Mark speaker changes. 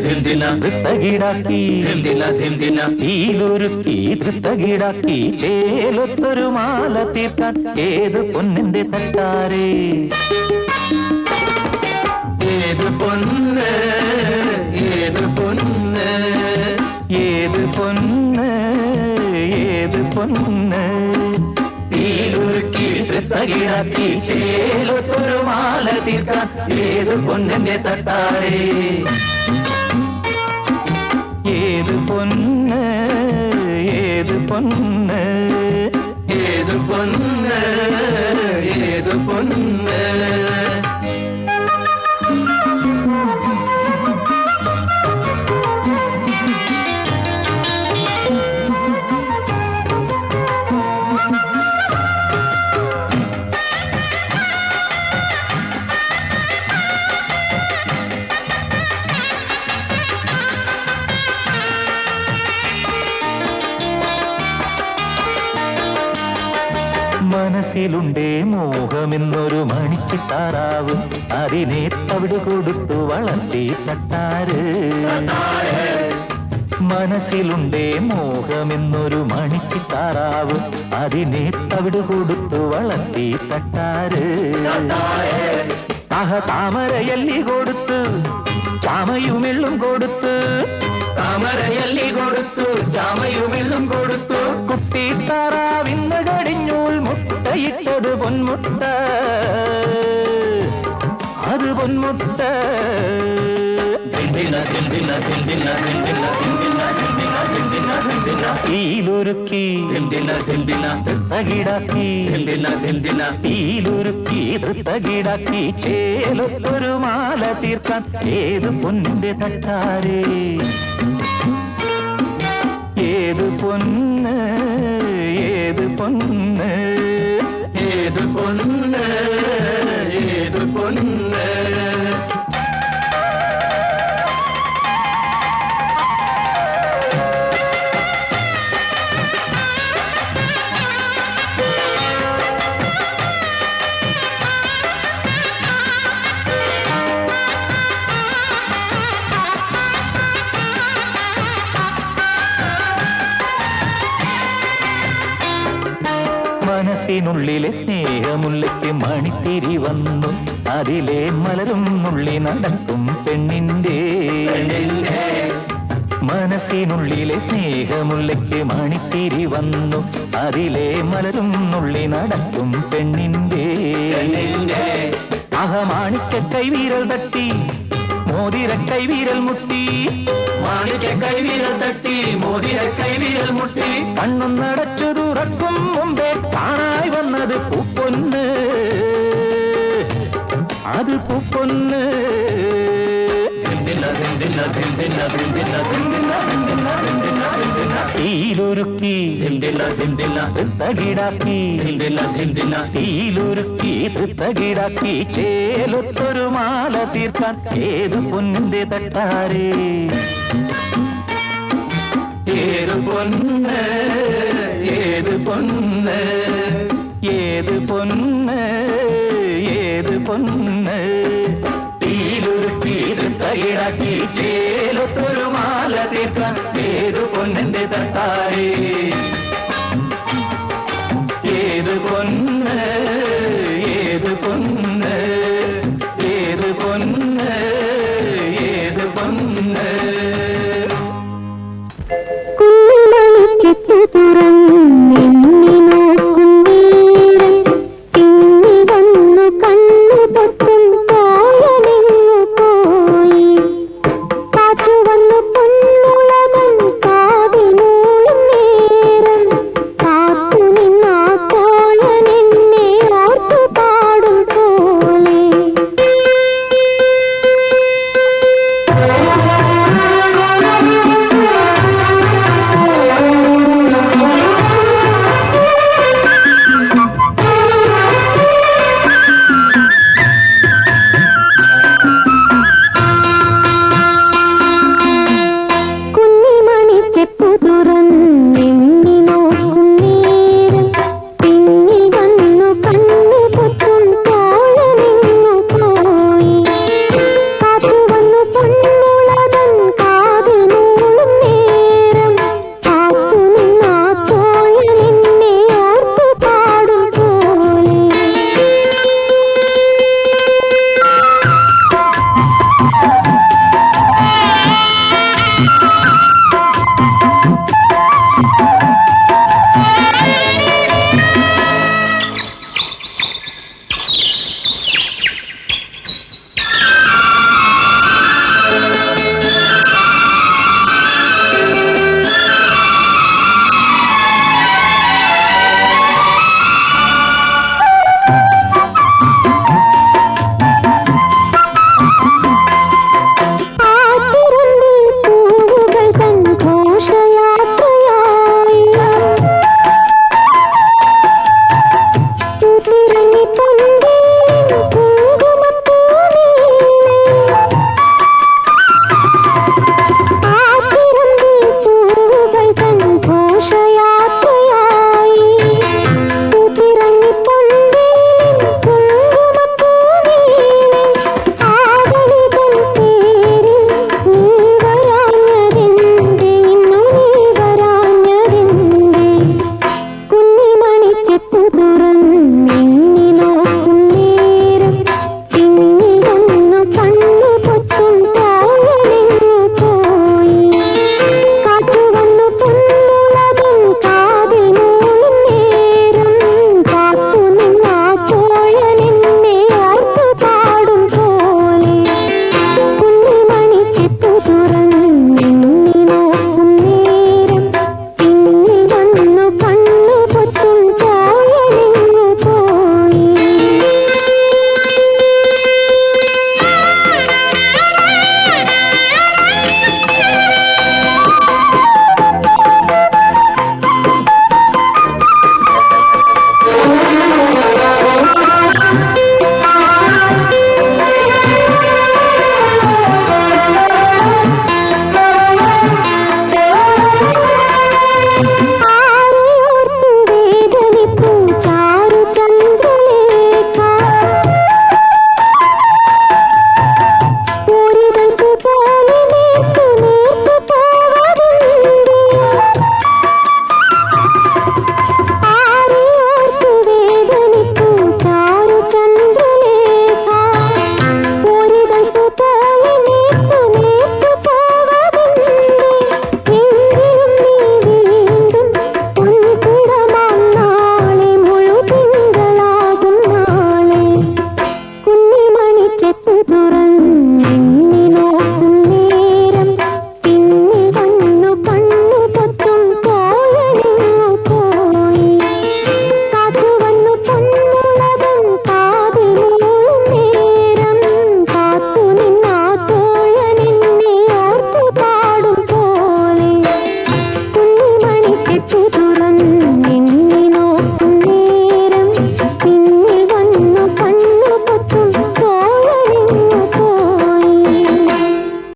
Speaker 1: ധിന്ദിന ധിന്ദിന
Speaker 2: തകിടാക്കി
Speaker 1: ധിന്ദിന ധിന്ദിന
Speaker 2: തീയിലൊരുക്കി തകിടാക്കി ചേലൊത്തൊരു മാല തീർക്കാൻ ഏത് പൊന്നിന്റെ തട്ടാരേ
Speaker 1: ഏത് പൊന്ന് ഏത് പൊന്ന്
Speaker 2: ഏത് പൊന്ന് ഏത് പൊന്ന്
Speaker 1: തീയിലുരുക്കി തകിടാക്കി ചേലൊത്തൊരു മാല തീർക്കാൻ ഏത് പൊന്നിന്റെ തട്ടാരേ
Speaker 2: ஏது பொண்ணு ஏது பொண்ணு
Speaker 1: ஏது பொண்ணு ஏது பொண்ணு
Speaker 2: മനസ്സിലുണ്ടേ മോഹമെന്നൊരു മണിച്ചിട്ടാറാവ് അതിനെ തവിട് കൊടുത്തു വളർത്തി തട്ടാറ്. മനസ്സിലുണ്ടേ മോഹമെന്നൊരു മണിച്ചിത്താറാവ് അതിനെ തവിട് കൊടുത്തു വളർത്തി തട്ടാറ്. ആഹ താമരയല്ലി കൊടുത്ത് ചാമയുമെള്ളും കൊടുത്ത്
Speaker 1: താമരയല്ലി കൊടുത്തു ചാമയുമെല്ലും കൊടുത്തു.
Speaker 2: കുട്ടി താറാവിന്ന് കടിഞ്ഞൂൽ
Speaker 1: முட்டை இட்டது பொன்முட்டை
Speaker 2: அது
Speaker 1: பொன்முட்டை ീലുരുക്കി
Speaker 2: തകിടാക്കി ീലുരുക്കി തകിടാക്കി ചേലൊരു മാല തീർക്കാൻ ഏത് പൊന്നിന്റെ തട്ടാരേ ഏത് പൊന്ന് മനസ്സിനുള്ളിലെ സ്നേഹമുള്ളയ്ക്ക് മണിത്തിരി വന്നു. അതിലെ മലരും നുള്ളി നടക്കും പെണ്ണിന്റെ. മനസ്സിനുള്ളിലെ സ്നേഹമുള്ളയ്ക്ക് മണിത്തിരി വന്നു. അതിലെ മലരും നുള്ളി നടക്കും പെണ്ണിന്റെ. അഹമാണിക്ക കൈവീരൽ തട്ടി மோதிர கை
Speaker 1: வீரல் முட்டி. மாணிக்க கை வீரல் தட்டி
Speaker 2: மோதிர கை வீரல் முட்டி. கண்ணும் நடச்சது ரக்கும் முன்பே தானாய்
Speaker 1: வந்தது பூப்பொன்னு. அது பூப்பொன்னு. திண்டின திண்டின திண்டின திண்டின
Speaker 2: திண்டின
Speaker 1: திண்டின തീയിലൊരുക്കി
Speaker 2: തകിടാക്കി തീയിലൊരുക്കി തകിടാക്കി ചേലൊത്തൊരു മാല തീർക്കാൻ ഏത് പൊന്നിന്റെ തട്ടാരേ?
Speaker 1: ഏത് പൊന്ന് ഏത് പൊന്ന്
Speaker 2: ഏത് പൊന്ന് ഏത് പൊന്ന്?
Speaker 1: തീയിലൊരുക്കി തകിടാക്കി ചേലൊത്തൊരു മാല തീർക്കാൻ പൊന്നിന്റെ തട്ടാരേ. തുറന്നു